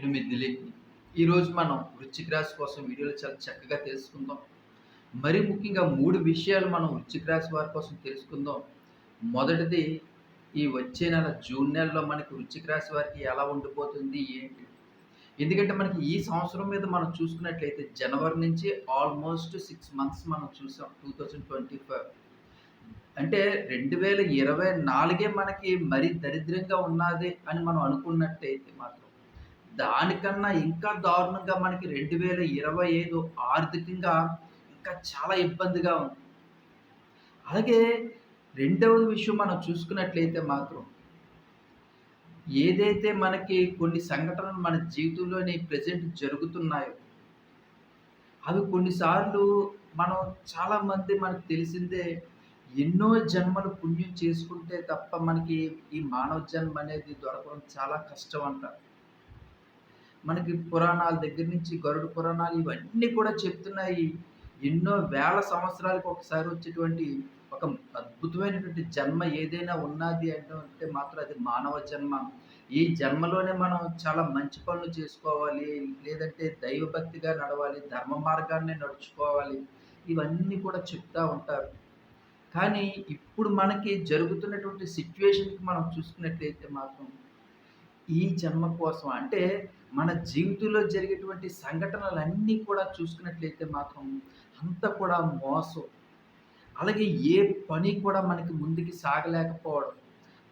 ఎనిమిది ఈరోజు మనం వృశ్చిక రాశి కోసం వీడియోలు చాలా చక్కగా తెలుసుకుందాం. మరి ముఖ్యంగా మూడు విషయాలు మనం వృశ్చిక రాశి వారి కోసం తెలుసుకుందాం. మొదటిది ఈ వచ్చే నెల జూన్ నెలలో మనకి వృశ్చిక రాశి వారికి ఎలా ఉండిపోతుంది ఏంటి? ఎందుకంటే మనకి ఈ సంవత్సరం మీద మనం చూసుకున్నట్లయితే జనవరి నుంచి ఆల్మోస్ట్ సిక్స్ మంత్స్ మనం చూసాం టూ థౌజండ్ ట్వంటీ ఫైవ్ అంటే రెండు వేల ఇరవై నాలుగే మనకి మరీ దరిద్రంగా ఉన్నది అని మనం అనుకున్నట్టయితే మాత్రం దానికన్నా ఇంకా దారుణంగా మనకి రెండు వేల ఇరవై ఐదు ఆర్థికంగా ఇంకా చాలా ఇబ్బందిగా ఉంది. అలాగే రెండవ విషయం మనం చూసుకున్నట్లయితే మాత్రం ఏదైతే మనకి కొన్ని సంఘటనలు మన జీవితంలోని ప్రజెంట్ జరుగుతున్నాయో అవి కొన్నిసార్లు మనం చాలామంది మనకు తెలిసిందే ఎన్నో జన్మలు పుణ్యం చేసుకుంటే తప్ప మనకి ఈ మానవ జన్మ అనేది దొరకడం చాలా కష్టం అంటారు. మనకి పురాణాల దగ్గర నుంచి గరుడు పురాణాలు ఇవన్నీ కూడా చెప్తున్నాయి. ఎన్నో వేల సంవత్సరాలకు ఒకసారి వచ్చేటువంటి ఒక అద్భుతమైనటువంటి జన్మ ఏదైనా ఉన్నది అంటే మాత్రం అది మానవ జన్మ. ఈ జన్మలోనే మనం చాలా మంచి పనులు చేసుకోవాలి లేదంటే దైవభక్తిగా నడవాలి ధర్మ మార్గాన్ని నడుచుకోవాలి ఇవన్నీ కూడా చెప్తూ ఉంటారు. కానీ ఇప్పుడు మనకి జరుగుతున్నటువంటి సిచ్యువేషన్కి మనం చూసుకున్నట్లయితే మాత్రం ఈ జన్మ కోసం అంటే మన జీవితంలో జరిగేటువంటి సంఘటనలన్నీ కూడా చూసుకున్నట్లయితే మాత్రం అంత కూడా మోసం. అలాగే ఏ పని కూడా మనకి ముందుకి సాగలేకపోవడం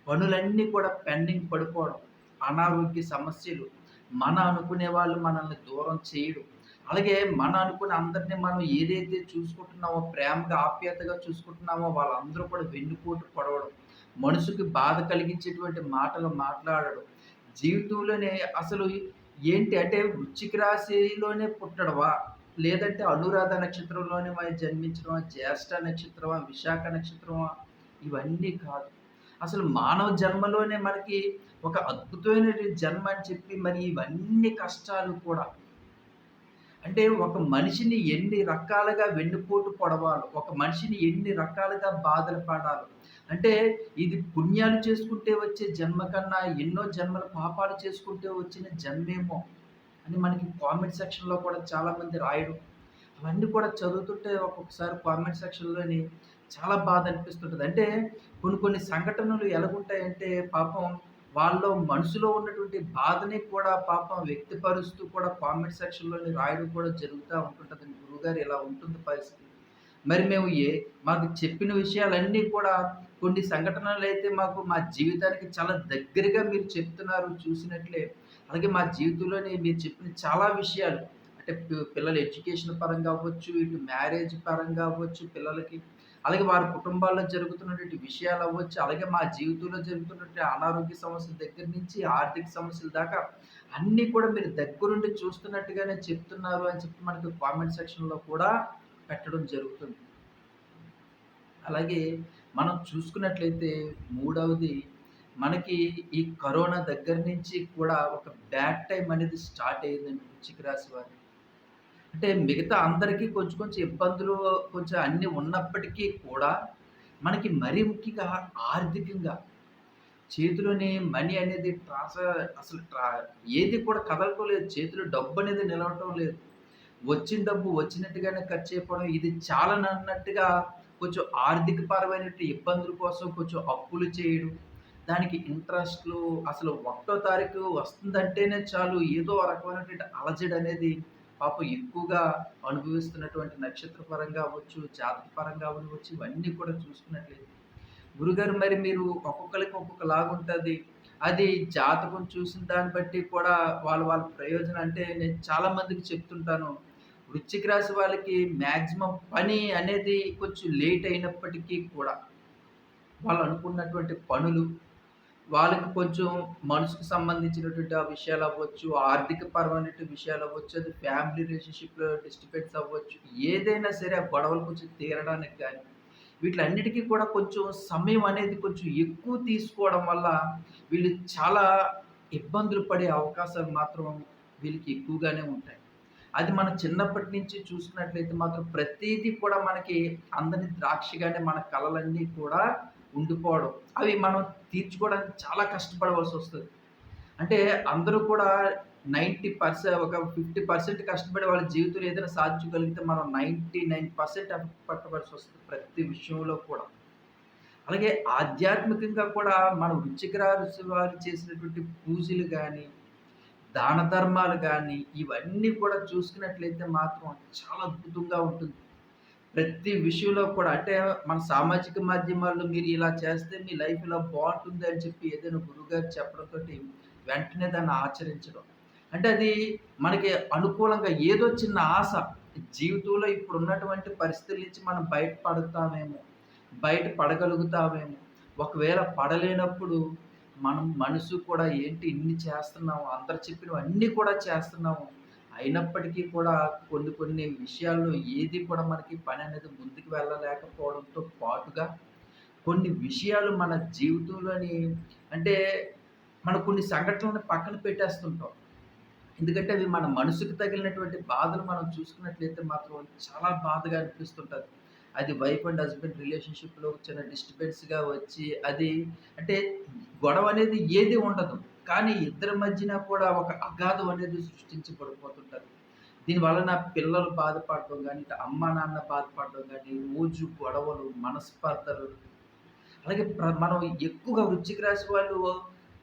పనులన్నీ కూడా పెండింగ్ పడిపోవడం అనారోగ్య సమస్యలు మన అనుకునే వాళ్ళు మనల్ని దూరం చేయడం అలాగే మన అనుకుని అందరినీ మనం ఏదైతే చూసుకుంటున్నామో ప్రేమగా ఆప్యాయతగా చూసుకుంటున్నామో వాళ్ళందరూ కూడా వెన్నుపోటు పడవడం మనసుకి బాధ కలిగించేటువంటి మాటలు మాట్లాడడం జీవితంలోనే అసలు ఏంటి అంటే వృచ్చిక రాశిలోనే పుట్టడవా లేదంటే అనురాధ నక్షత్రంలోనే మరి జన్మించడమా? జ్యేష్ఠ నక్షత్రమా? విశాఖ నక్షత్రమా? ఇవన్నీ కాదు. అసలు మానవ జన్మలోనే మనకి ఒక అద్భుతమైన జన్మ అని చెప్పి మరి ఇవన్నీ కష్టాలు కూడా. అంటే ఒక మనిషిని ఎన్ని రకాలుగా వెన్నుపోటు పొడవాలో ఒక మనిషిని ఎన్ని రకాలుగా బాధలు పడాలో అంటే ఇది పుణ్యాలు చేసుకుంటే వచ్చే జన్మ కన్నా ఎన్నో జన్మల పాపాలు చేసుకుంటే వచ్చిన జన్మేమో అని మనకి కామెంట్ సెక్షన్లో కూడా చాలామంది రాయడం అవన్నీ కూడా చదువుతుంటే ఒక్కొక్కసారి కామెంట్ సెక్షన్లోని చాలా బాధ అనిపిస్తుంటుంది. అంటే కొన్ని కొన్ని సంఘటనలు ఎలాగుంటాయంటే పాపం వాళ్ళలో మనసులో ఉన్నటువంటి బాధని కూడా పాపం వ్యక్తిపరుస్తూ కూడా కామెంట్ సెక్షన్లోని రాయడం కూడా జరుగుతూ ఉంటుంటుంది గురువుగారు ఇలా ఉంటుంది పరిస్థితి. మరి మేము ఏ మాకు చెప్పిన విషయాలన్నీ కూడా కొన్ని సంఘటనలు అయితే మాకు మా జీవితానికి చాలా దగ్గరగా మీరు చెప్తున్నారు చూసినట్లే. అలాగే మా జీవితంలోనే మీరు చెప్పిన చాలా విషయాలు. అంటే పిల్లల ఎడ్యుకేషన్ పరంగా అవ్వచ్చు ఇటు మ్యారేజ్ పరంగా అవ్వచ్చు పిల్లలకి. అలాగే వారి కుటుంబాల్లో జరుగుతున్నటువంటి విషయాలు అవ్వచ్చు. అలాగే మా జీవితంలో జరుగుతున్నటువంటి అనారోగ్య సమస్యల దగ్గర నుంచి ఆర్థిక సమస్యల దాకా అన్నీ కూడా మీరు దగ్గరుండి చూస్తున్నట్టుగానే చెప్తున్నారు అని చెప్పి మనకి కామెంట్ సెక్షన్లో కూడా పెట్టడం జరుగుతుంది. అలాగే మనం చూసుకున్నట్లయితే మూడవది మనకి ఈ కరోనా దగ్గర నుంచి కూడా ఒక బ్యాడ్ టైం అనేది స్టార్ట్ అయ్యిందండి వృచ్చిక రాశి వారి. అంటే మిగతా అందరికీ కొంచెం కొంచెం ఇబ్బందులు కొంచెం అన్నీ ఉన్నప్పటికీ కూడా మనకి మరీ ముఖ్యంగా ఆర్థికంగా చేతిలోని మనీ అనేది ట్రాన్స్ఫర్ అసలు ట్రా ఏది కూడా కదలకోలేదు చేతిలో డబ్బు అనేది నిలవటం లేదు. వచ్చిన డబ్బు వచ్చినట్టుగానే ఖర్చు అయిపోవడం ఇది చాలా అన్నట్టుగా కొంచెం ఆర్థిక పరమైనటువంటి ఇబ్బందుల కోసం కొంచెం అప్పులు చేయడం దానికి ఇంట్రెస్ట్లు అసలు ఒకటో తారీఖు వస్తుందంటేనే చాలు ఏదో రకమైనటువంటి అలజడి అనేది పాపం ఎక్కువగా అనుభవిస్తున్నటువంటి నక్షత్ర పరంగా అవ్వచ్చు జాతక పరంగా అవ్వచ్చు ఇవన్నీ కూడా చూసుకున్నట్లయితే. గురుగారు మరి మీరు ఒక్కొక్కరికి ఒక్కొక్క లాగుంటుంది అది జాతకం చూసిన దాన్ని బట్టి కూడా వాళ్ళ వాళ్ళ ప్రయోజనం అంటే నేను చాలా మందికి చెప్తుంటాను. వృశ్చిక రాశి వాళ్ళకి మ్యాక్సిమం పని అనేది కొంచెం లేట్ అయినప్పటికీ కూడా వాళ్ళు అనుకున్నటువంటి పనులు వాళ్ళకి కొంచెం మనసుకు సంబంధించినటువంటి ఆ విషయాలు అవ్వచ్చు ఆర్థిక పరమైన విషయాలు అవ్వచ్చు అది ఫ్యామిలీ రిలేషన్షిప్లో డిస్టర్బెన్స్ అవ్వచ్చు ఏదైనా సరే ఆ గొడవలు కొంచెం తీరడానికి కానీ వీటిలన్నిటికీ కూడా కొంచెం సమయం అనేది కొంచెం ఎక్కువ తీసుకోవడం వల్ల వీళ్ళు చాలా ఇబ్బందులు పడే అవకాశాలు మాత్రం వీళ్ళకి ఎక్కువగానే ఉంటాయి. అది మనం చిన్నప్పటి నుంచి చూసుకున్నట్లయితే మాత్రం ప్రతిదీ కూడా మనకి అందని ద్రాక్షగానే మన కళలన్నీ కూడా ఉండిపోవడం అవి మనం తీర్చుకోవడానికి చాలా కష్టపడవలసి వస్తుంది అంటే అందరూ కూడా 90% ఒక 50% కష్టపడి వాళ్ళ జీవితంలో ఏదైనా సాధించగలిగితే మనం నైన్టీ నైన్ పర్సెంట్ పట్టవలసి వస్తుంది ప్రతి విషయంలో కూడా. అలాగే ఆధ్యాత్మికంగా కూడా మన వృశ్చిక వారు చేసినటువంటి పూజలు కానీ దాన ధర్మాలు కానీ ఇవన్నీ కూడా చూసుకున్నట్లయితే మాత్రం చాలా అద్భుతంగా ఉంటుంది. ప్రతి విషయంలో కూడా అంటే మన సామాజిక మాధ్యమాల్లో మీరు ఇలా చేస్తే మీ లైఫ్ ఇలా బాగుంటుంది అని చెప్పి ఏదైనా గురువుగారు చెప్పడంతో వెంటనే దాన్ని ఆచరించడం. అంటే అది మనకి అనుకూలంగా ఏదో చిన్న ఆశ జీవితంలో ఇప్పుడున్నటువంటి పరిస్థితుల నుంచి మనం బయటపడతామేమో బయట పడగలుగుతామేమో, ఒకవేళ పడలేనప్పుడు మనం మనసు కూడా ఏంటి ఇన్ని చేస్తున్నాము, అందరు చెప్పినవన్నీ కూడా చేస్తున్నాము. అయినప్పటికీ కూడా కొన్ని కొన్ని విషయాల్లో ఏది కూడా మనకి పని అనేది ముందుకు వెళ్ళలేకపోవడంతో పాటుగా, కొన్ని విషయాలు మన జీవితంలోని అంటే మన కొన్ని సంఘటనలను పక్కన పెట్టేస్తుంటాం. ఎందుకంటే అవి మన మనసుకు తగిలినటువంటి బాధలు మనం చూసుకున్నట్లయితే మాత్రం చాలా బాధగా అనిపిస్తుంటుంది అది వైఫ్ అండ్ హస్బెండ్ రిలేషన్‌షిప్‌లో చిన్న డిస్టర్బెన్స్‌గా వచ్చి అది అంటే గొడవ అనేది ఏది ఉండదు. కానీ ఇద్దరి మధ్యన కూడా ఒక అగాధం అనేది సృష్టించబడిపోతుంటది. దీని వలన పిల్లలు బాధపడడం కానీ ఇటు నాన్న బాధపడడం కానీ రోజు గొడవలు, మనస్పర్ధలు అలాగే ప్ర మనం ఎక్కువగా వృచ్చిక రాశి వాళ్ళు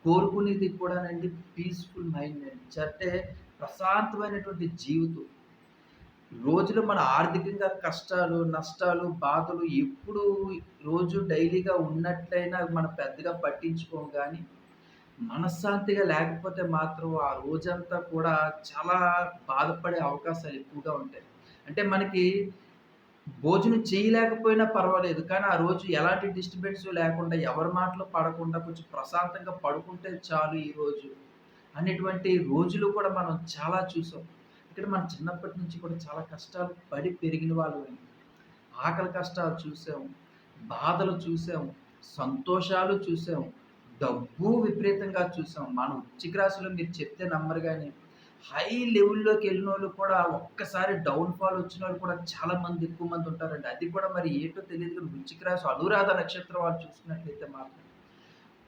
కోరుకునేది కూడానండి పీస్‌ఫుల్ మైండ్ అండి. అంటే ప్రశాంతమైనటువంటి జీవితం. రోజులు మన ఆర్థికంగా కష్టాలు, నష్టాలు, బాధలు ఎప్పుడూ రోజు డైలీగా ఉన్నట్లయినా మనం పెద్దగా పట్టించుకోము కానీ మనశ్శాంతిగా లేకపోతే మాత్రం ఆ రోజంతా కూడా చాలా బాధపడే అవకాశాలు ఎక్కువగా ఉంటాయి. అంటే మనకి భోజనం చేయలేకపోయినా పర్వాలేదు. కానీ ఆ రోజు ఎలాంటి డిస్టర్బెన్స్ లేకుండా, ఎవరి మాటలు పడకుండా కొంచెం ప్రశాంతంగా పడుకుంటే చాలు ఈరోజు అనేటువంటి రోజులు కూడా మనం చాలా చూసాం. ఇక్కడ మనం చిన్నప్పటి నుంచి కూడా చాలా కష్టాలు పడి పెరిగిన వాళ్ళు ఆకలి కష్టాలు చూసాం, బాధలు చూసాం, సంతోషాలు చూసాం, డబ్బు విపరీతంగా చూసాం. మన వృశ్చిక రాశిలో మీరు చెప్తే నమ్మరు కానీ హై లెవెల్లోకి వెళ్ళిన వాళ్ళు కూడా ఒక్కసారి డౌన్ ఫాల్ వచ్చినోళ్ళు కూడా చాలా మంది ఎక్కువ మంది ఉంటారండి. అది కూడా మరి ఏటో తెలియదు గానీ రాశి అనురాధ నక్షత్రం వాళ్ళు చూసుకున్నట్లయితే మాత్రం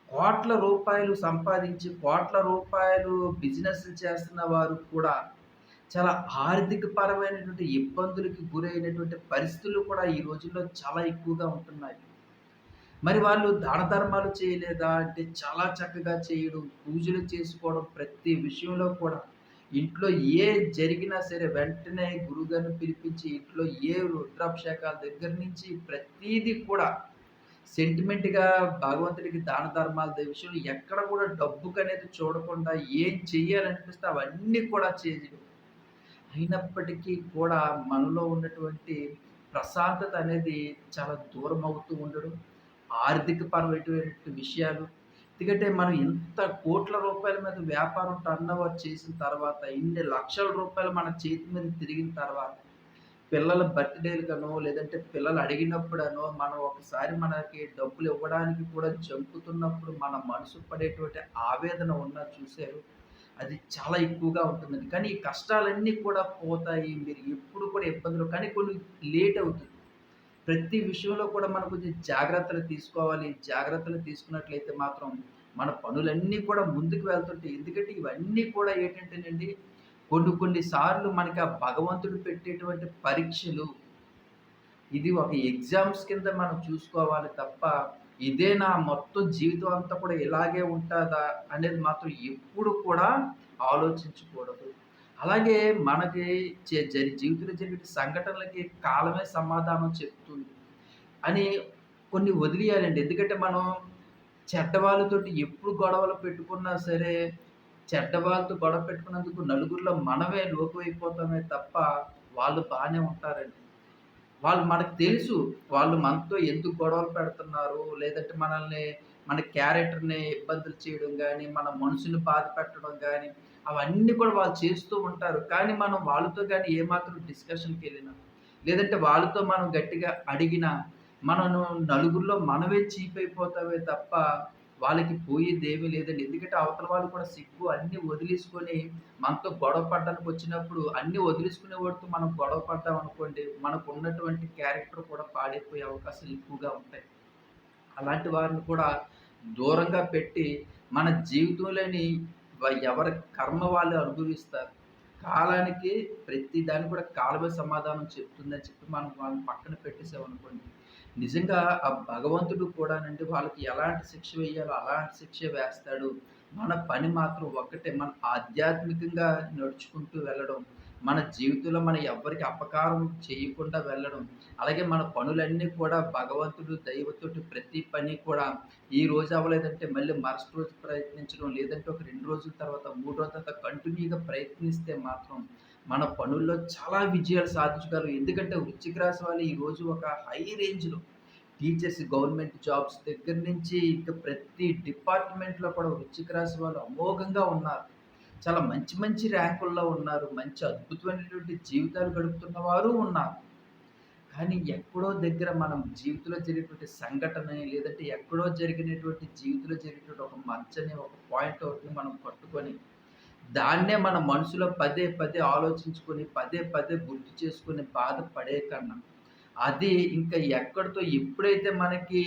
కోట్ల రూపాయలు సంపాదించి, కోట్ల రూపాయలు బిజినెస్‌లు చేస్తున్న వారు కూడా చాలా ఆర్థిక పరమైనటువంటి ఇబ్బందులకి గురైనటువంటి పరిస్థితులు కూడా ఈ రోజుల్లో చాలా ఎక్కువగా ఉంటున్నాయి. మరి వాళ్ళు దాన ధర్మాలు చేయలేదా అంటే చాలా చక్కగా చేయడం, పూజలు చేసుకోవడం ప్రతి విషయంలో కూడా ఇంట్లో ఏ జరిగినా సరే వెంటనే గురుగారిని పిలిపించి ఇంట్లో ఏ రుద్రాభిషేకాల దగ్గర నుంచి ప్రతీది కూడా సెంటిమెంట్‌గా భగవంతుడికి దాన ధర్మాల విషయంలో ఎక్కడ కూడా డబ్బుకు అనేది చూడకుండా ఏం చెయ్యాలనిపిస్తే అవన్నీ కూడా చేయడం. అయినప్పటికీ కూడా మనలో ఉన్నటువంటి ప్రశాంతత అనేది చాలా దూరం అవుతూ ఉండడం. ఆర్థిక పరమైనటువంటి విషయాలు ఎందుకంటే మనం ఇంత కోట్ల రూపాయల మీద వ్యాపారం టర్నోవర్ చేసిన తర్వాత, ఇన్ని లక్షల రూపాయలు మన చేతి మీద తిరిగిన తర్వాత, పిల్లల బర్త్‌డేలకనో, లేదంటే పిల్లలు అడిగినప్పుడనో, మనం ఒకసారి మనకి డబ్బులు ఇవ్వడానికి కూడా చంపుతున్నప్పుడు మన మనసు పడేటువంటి ఆవేదన ఉన్నా చూశారు అది చాలా ఎక్కువగా ఉంటుంది కానీ ఈ కష్టాలన్నీ కూడా పోతాయి. మీరు ఎప్పుడు కూడా ఇబ్బందులు కానీ కొన్ని లేట్ అవుతుంది. ప్రతి విషయంలో కూడా మనం కొంచెం జాగ్రత్తలు తీసుకోవాలి. జాగ్రత్తలు తీసుకున్నట్లయితే మాత్రం మన పనులన్నీ కూడా ముందుకు వెళ్తుంటాయి. ఎందుకంటే ఇవన్నీ కూడా ఏంటంటేనండి కొన్ని కొన్ని సార్లు మనకి ఆ భగవంతుడు పెట్టేటువంటి పరీక్షలు. ఇది ఒక ఎగ్జామ్స్ కింద మనం చూసుకోవాలి తప్ప, ఇదే నా మొత్తం జీవితం అంతా కూడా ఇలాగే ఉంటుందా అనేది మాత్రం ఎప్పుడు కూడా ఆలోచించకూడదు. అలాగే మనకి జరి జీవితంలో జరిగే సంఘటనలకి కాలమే సమాధానం చెప్తుంది అని కొన్ని వదిలేయాలండి ఎందుకంటే మనం చెడ్డవాళ్ళతోటి ఎప్పుడు గొడవలు పెట్టుకున్నా సరే, చెడ్డవాళ్ళతో గొడవ పెట్టుకున్నందుకు నలుగురిలో మనమే లోకువైపోతామే తప్ప, వాళ్ళు బాగానే ఉంటారండి. వాళ్ళు మనకు తెలుసు. వాళ్ళు మనతో ఎందుకు గొడవలు పెడుతున్నారు, లేదంటే మనల్ని మన క్యారెక్టర్‌ని ఇబ్బందులు చేయడం కానీ మన మనసుని బాధ పెట్టడం కానీ అవన్నీ కూడా వాళ్ళు చేస్తూ ఉంటారు. కానీ మనం వాళ్ళతో కానీ ఏమాత్రం డిస్కషన్‌కెళ్ళినా, లేదంటే వాళ్ళతో మనం గట్టిగా అడిగినా, మనను నలుగురిలో మనమే చీప్ అయిపోతామే తప్ప, వాళ్ళకి పోయేదేమీ లేదండి. ఎందుకంటే అవతల వాళ్ళు కూడా సిగ్గు అన్నీ వదిలేసుకొని మనతో గొడవ పడడానికొచ్చినప్పుడు అన్నీ వదిలేసుకునే వాడితో మనం గొడవ మనకు ఉన్నటువంటి క్యారెక్టర్ కూడా పాడైపోయే అవకాశాలు ఎక్కువగా ఉంటాయి. అలాంటి వారిని కూడా దూరంగా పెట్టి, మన జీవితంలోని ఎవరి కర్మ వాళ్ళు అనుభవిస్తారు. కాలానికి ప్రతి దాన్ని కూడా కాలమే సమాధానం చెప్తుందని చెప్పి మనం వాళ్ళని పక్కన పెట్టేసామనుకోండి, నిజంగా ఆ భగవంతుడు కూడానండి వాళ్ళకి ఎలాంటి శిక్ష వేయాలో అలాంటి శిక్ష వేస్తాడు. మన పని మాత్రం ఒక్కటే మన ఆధ్యాత్మికంగా నడుచుకుంటూ వెళ్ళడం. మన జీవితంలో మనం ఎవ్వరికి అపకారం చేయకుండా వెళ్ళడం. అలాగే మన పనులన్నీ కూడా భగవంతుడు దైవతోటి ప్రతి పని కూడా ఈ రోజు అవ్వలేదంటే మళ్ళీ మరుసటి రోజు ప్రయత్నించడం. లేదంటే ఒక రెండు రోజుల తర్వాత, మూడు రోజుల తర్వాత కంటిన్యూ‌గా ప్రయత్నిస్తే మాత్రం మన పనుల్లో చాలా విజయాలు సాధించగలరు ఎందుకంటే వృశ్చిక రాశి వాళ్ళు ఈరోజు ఒక హై రేంజ్‌లో టీచర్స్, గవర్నమెంట్ జాబ్స్ దగ్గర నుంచి ఇంకా ప్రతి డిపార్ట్‌మెంట్‌లో కూడా వృశ్చిక రాశి వాళ్ళు అమోఘంగా ఉన్నారు. చాలా మంచి మంచి ర్యాంకుల్లో ఉన్నారు. మంచి అద్భుతమైనటువంటి జీవితాలు గడుపుతున్న వారు ఉన్నారు. కానీ ఎక్కడో దగ్గర మనం జీవితంలో జరిగినటువంటి సంఘటన లేదంటే ఎక్కడో జరిగినటువంటి జీవితంలో జరిగినటువంటి ఒక మంచని ఒక పాయింట్ ఒకటి మనం పట్టుకొని, దాన్నే మన మనసులో పదే పదే ఆలోచించుకొని, పదే పదే గుర్తు చేసుకొని బాధపడే కన్నా, అది ఇంకా ఎక్కడితో ఎప్పుడైతే మనకి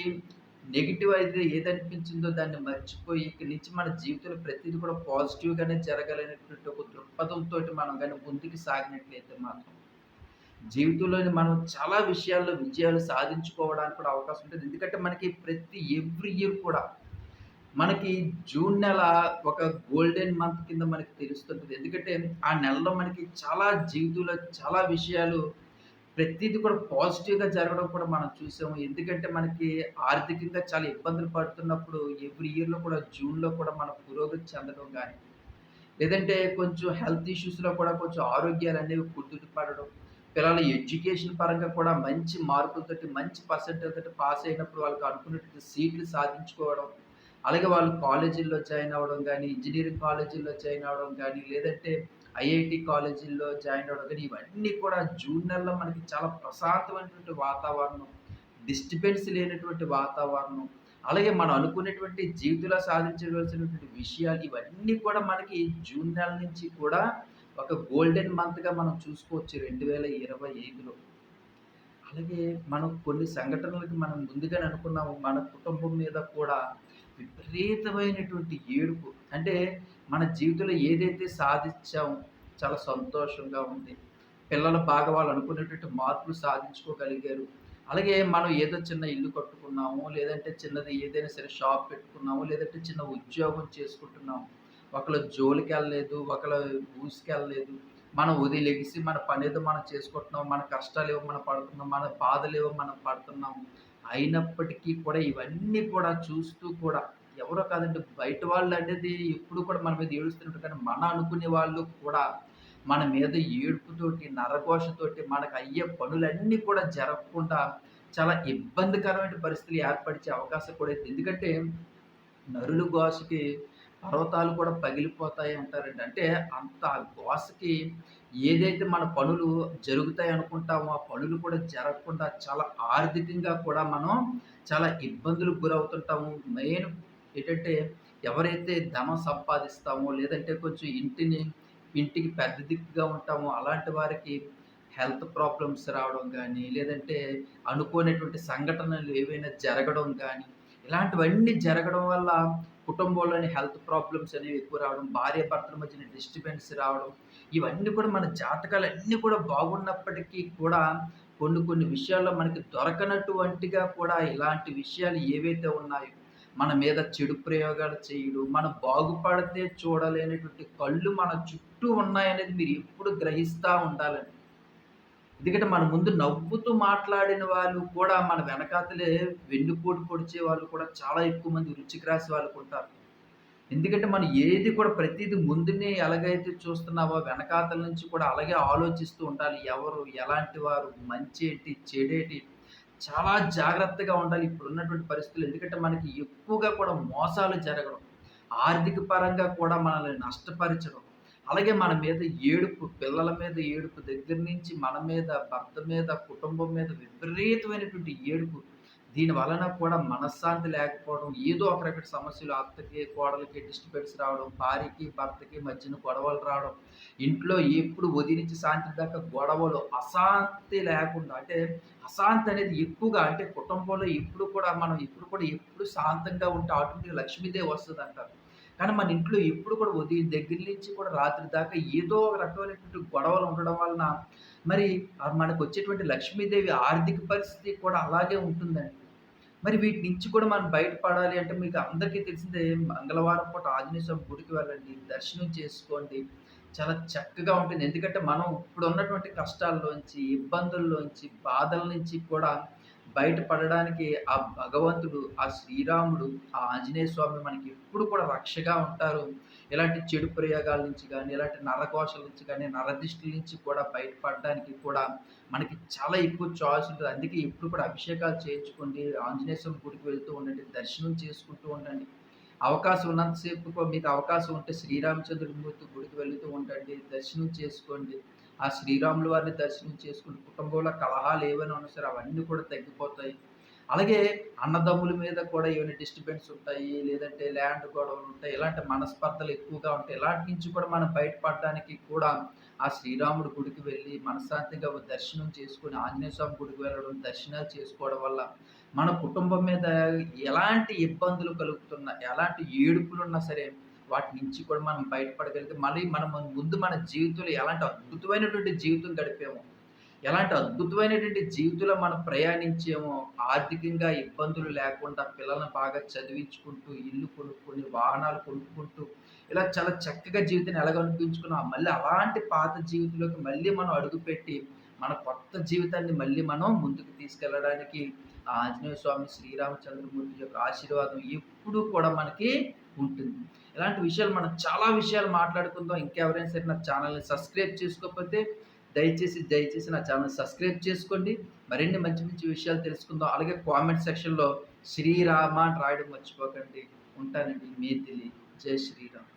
నెగిటివ్ అయితే ఏదనిపించిందో దాన్ని మర్చిపోయి ఇక నుంచి మన జీవితంలో ప్రతిదీ కూడా పాజిటివ్‌గానే జరగాలనేటువంటి ఒక దృక్పథంతో మనం కానీ ముందుకు సాగినట్లయితే మాత్రం జీవితంలోని మనం చాలా విషయాల్లో విజయాలు సాధించుకోవడానికి కూడా అవకాశం ఉంటుంది. ఎందుకంటే మనకి ప్రతి ఎవ్రీ ఇయర్ కూడా మనకి జూన్ నెల ఒక గోల్డెన్ మంత్ కింద మనకి తెలుస్తుంటుంది ఎందుకంటే ఆ నెలలో మనకి చాలా జీవితంలో చాలా విషయాలు ప్రతిదీ కూడా పాజిటివ్‌గా జరగడం కూడా మనం చూసాము. ఎందుకంటే మనకి ఆర్థికంగా చాలా ఇబ్బందులు పడుతున్నప్పుడు ఎవ్రీ ఇయర్‌లో కూడా జూన్‌లో కూడా మన పురోగతి చెందడం కానీ లేదంటే కొంచెం హెల్త్ ఇష్యూస్‌లో కూడా కొంచెం ఆరోగ్యాలు అనేవి పడడం. పిల్లల ఎడ్యుకేషన్ పరంగా కూడా మంచి మార్కులతోటి, మంచి పర్సెంటేజ్‌తోటి పాస్ అయినప్పుడు వాళ్ళకి అనుకున్నట్టు సీట్లు సాధించుకోవడం. అలాగే వాళ్ళు కాలేజీల్లో జాయిన్ అవ్వడం కానీ ఇంజనీరింగ్ కాలేజీల్లో జాయిన్ అవ్వడం కానీ లేదంటే ఐఐటి కాలేజీల్లో జాయిన్ అవ్వడం కానీ ఇవన్నీ కూడా జూన్ నెలలో మనకి చాలా ప్రశాంతమైనటువంటి వాతావరణం, డిస్టర్బెన్స్ లేనటువంటి వాతావరణం, అలాగే మనం అనుకునేటువంటి జీవితంలో సాధించవలసినటువంటి విషయాలు ఇవన్నీ కూడా మనకి జూన్ నెల నుంచి కూడా ఒక గోల్డెన్ మంత్‌గా మనం చూసుకోవచ్చు 2025లో. అలాగే మనం కొన్ని సంఘటనలకి మనం ముందుగానే అనుకున్నాము. మన కుటుంబం మీద కూడా విపరీతమైనటువంటి ఏడుపు. అంటే మన జీవితంలో ఏదైతే సాధిచ్చామో చాలా సంతోషంగా ఉంది. పిల్లలు బాగా వాళ్ళు అనుకునేటువంటి మార్పులు సాధించుకోగలిగారు. అలాగే మనం ఏదో చిన్న ఇల్లు కట్టుకున్నాము. లేదంటే చిన్నది ఏదైనా సరే షాప్ పెట్టుకున్నాము. లేదంటే చిన్న ఉద్యోగం చేసుకుంటున్నాము. ఒకళ్ళ జోలికెళ్ళలేదు. ఒకళ్ళ ఊసుకెళ్ళలేదు. మనం వదిలేసి మన మన ఏదో మనం చేసుకుంటున్నాం. మన కష్టాలు ఏవో మనం పడుతున్నాం. మన బాధలేవో మనం పడుతున్నాం. అయినప్పటికీ కూడా ఇవన్నీ కూడా చూస్తూ కూడా ఎవరో కాదండి బయట వాళ్ళు అనేది ఎప్పుడు కూడా మన మీద ఏడుస్తున్నట్టు కానీ మన అనుకునే వాళ్ళు కూడా మన మీద ఏడుపుతోటి, నరఘోషతోటి అయ్యే పనులన్నీ కూడా జరగకుండా చాలా ఇబ్బందికరమైన పరిస్థితులు ఏర్పరిచే అవకాశం కూడా అయితే ఎందుకంటే నరుల ఘోషకి పర్వతాలు కూడా పగిలిపోతాయి అంటారండి. అంటే అంత దోశకి ఏదైతే మన పనులు జరుగుతాయి అనుకుంటామో, ఆ పనులు కూడా జరగకుండా చాలా ఆర్థికంగా కూడా మనం చాలా ఇబ్బందులకు గురవుతుంటాము. మెయిన్ ఏంటంటే ఎవరైతే ధనం సంపాదిస్తామో, లేదంటే కొంచెం ఇంటిని ఇంటికి పెద్ద దిక్కుగా ఉంటామో అలాంటి వారికి హెల్త్ ప్రాబ్లమ్స్ రావడం కానీ లేదంటే అనుకోనటువంటి సంఘటనలు ఏవైనా జరగడం కానీ ఇలాంటివన్నీ జరగడం వల్ల కుటుంబంలోని హెల్త్ ప్రాబ్లమ్స్ అనేవి ఎక్కువ రావడం, భార్యాభర్తల మధ్యన డిస్టర్బెన్స్ రావడం, ఇవన్నీ కూడా మన జాతకాలన్నీ కూడా బాగున్నప్పటికీ కూడా కొన్ని కొన్ని విషయాల్లో మనకి దొరకనటువంటిగా కూడా ఇలాంటి విషయాలు ఏవైతే ఉన్నాయో, మన మీద చెడు ప్రయోగాలు చేయడం, మనం బాగుపడితే చూడలేనటువంటి కళ్ళు మన చుట్టూ ఉన్నాయనేది మీరు ఎప్పుడు గ్రహిస్తూ ఉండాలండి. ఎందుకంటే మన ముందు నవ్వుతూ మాట్లాడిన వాళ్ళు కూడా మన వెనకాతలే వెన్నుపోటు పొడిచే వాళ్ళు కూడా చాలా ఎక్కువ మంది రుచికి రాసి వాళ్ళు ఉంటారు. ఎందుకంటే మనం ఏది కూడా ప్రతిదీ ముందునే ఎలాగైతే చూస్తున్నావో వెనకాతల నుంచి కూడా అలాగే ఆలోచిస్తూ ఉండాలి. ఎవరు, ఎలాంటి వారు, మంచి ఏంటి చెడేటి చాలా జాగ్రత్తగా ఉండాలి ఇప్పుడున్నటువంటి పరిస్థితులు. ఎందుకంటే మనకి ఎక్కువగా కూడా మోసాలు జరగడం, ఆర్థిక పరంగా కూడా మనల్ని నష్టపరచడం, అలాగే మన మీద ఏడుపు, పిల్లల మీద ఏడుపు దగ్గర నుంచి మన మీద, భర్త మీద, కుటుంబం మీద విపరీతమైనటువంటి ఏడుపు. దీని వలన కూడా మనశ్శాంతి లేకపోవడం, ఏదో ఒక రకమైన సమస్యలు అత్తకి, కోడలకి డిస్టర్బెన్స్ రావడం, భార్యకి, భర్తకి మధ్యన గొడవలు రావడం, ఇంట్లో ఎప్పుడు వదిలించి శాంతి సాయంత్రం దాకా గొడవలు, అశాంతి లేకుండా అంటే అశాంతి అనేది ఎక్కువగా అంటే కుటుంబంలో ఎప్పుడు కూడా మనం ఎప్పుడు కూడా ఎప్పుడు శాంతంగా ఉంటే ఆటోమేటిక్‌గా లక్ష్మీదేవి అంటారు కానీ మన ఇంట్లో ఎప్పుడు కూడా ఉదయం దగ్గర నుంచి కూడా రాత్రి దాకా ఏదో ఒక రకమైనటువంటి గొడవలు ఉండడం వలన మరి మనకు వచ్చేటువంటి లక్ష్మీదేవి ఆర్థిక పరిస్థితి కూడా అలాగే ఉంటుందండి. మరి వీటి నుంచి కూడా మనం బయటపడాలి అంటే మీకు అందరికీ తెలిసిందే మంగళవారం పూట ఆంజనేయ స్వామి గుడికి వెళ్ళండి. దర్శనం చేసుకోండి. చాలా చక్కగా ఉంటుంది. ఎందుకంటే మనం ఇప్పుడు ఉన్నటువంటి కష్టాల్లోంచి, ఇబ్బందుల్లోంచి, బాధల నుంచి కూడా బయటపడడానికి ఆ భగవంతుడు, ఆ శ్రీరాముడు, ఆ ఆంజనేయ స్వామి మనకి ఎప్పుడు కూడా రక్షగా ఉంటారు. ఇలాంటి చెడు ప్రయోగాల నుంచి కానీ ఇలాంటి నరకోశల నుంచి కానీ నరదిష్టుల నుంచి కూడా బయటపడడానికి కూడా మనకి చాలా ఎక్కువ చాయిస్ ఉంటుంది అందుకే ఎప్పుడు కూడా అభిషేకాలు చేయించుకోండి. ఆంజనేయ స్వామి గుడికి వెళ్తూ ఉండండి. దర్శనం చేసుకుంటూ ఉండండి. అవకాశం ఉన్నంతసేపు మీకు అవకాశం ఉంటే శ్రీరామచంద్రమూర్తి గుడికి వెళుతూ ఉండండి. దర్శనం చేసుకోండి. ఆ శ్రీరాముల వారిని దర్శనం చేసుకుని కుటుంబంలో కలహాలు ఏవైనా ఉన్నా సరే అవన్నీ కూడా తగ్గిపోతాయి. అలాగే అన్నదమ్ముల మీద కూడా ఏమైనా డిస్టర్బెన్స్ ఉంటాయి. లేదంటే ల్యాండ్ గొడవలుంటాయి. ఇలాంటి మనస్పర్ధలు ఎక్కువగా ఉంటాయి. ఇలాంటి నుంచి కూడా మనం బయటపడడానికి కూడా ఆ శ్రీరాముడు గుడికి వెళ్ళి మనశ్శాంతిగా దర్శనం చేసుకుని ఆంజనేయ స్వామి గుడికి వెళ్ళడం, దర్శనాలు చేసుకోవడం వల్ల మన కుటుంబం మీద ఎలాంటి ఇబ్బందులు కలుగుతున్నా, ఎలాంటి ఏడుపులు ఉన్నా సరే వాటి నుంచి కూడా మనం బయటపడగలిగితే మళ్ళీ మనం ముందు మన జీవితంలో ఎలాంటి అద్భుతమైనటువంటి జీవితం గడిపాము ఎలాంటి అద్భుతమైనటువంటి జీవితంలో మనం ప్రయాణించేమో ఆర్థికంగా ఇబ్బందులు లేకుండా పిల్లల్ని బాగా చదివించుకుంటూ, ఇల్లు కొనుక్కొని, వాహనాలు కొనుక్కుంటూ, ఇలా చాలా చక్కగా జీవితాన్ని ఎలాగనిపించుకున్నాం మళ్ళీ అలాంటి పాత జీవితంలోకి మళ్ళీ మనం అడుగుపెట్టి, మన కొత్త జీవితాన్ని మళ్ళీ మనం ముందుకు తీసుకెళ్ళడానికి ఆంజనేయ స్వామి, శ్రీరామచంద్రమూర్తి యొక్క ఆశీర్వాదం ఎప్పుడూ కూడా మనకి ఉంటుంది. ఇలాంటి విషయాలు మనం చాలా విషయాలు మాట్లాడుకుందాం. ఇంకెవరైనా సరే నా ఛానల్‌ని సబ్స్క్రైబ్ చేసుకోకపోతే దయచేసి, దయచేసి నా ఛానల్ సబ్స్క్రైబ్ చేసుకోండి. మరిన్ని మంచి మంచి విషయాలు తెలుసుకుందాం. అలాగే కామెంట్ సెక్షన్‌లో శ్రీరామ అని రాయడం మర్చిపోకండి. ఉంటానండి. మీ తెలియ జై శ్రీరామ్.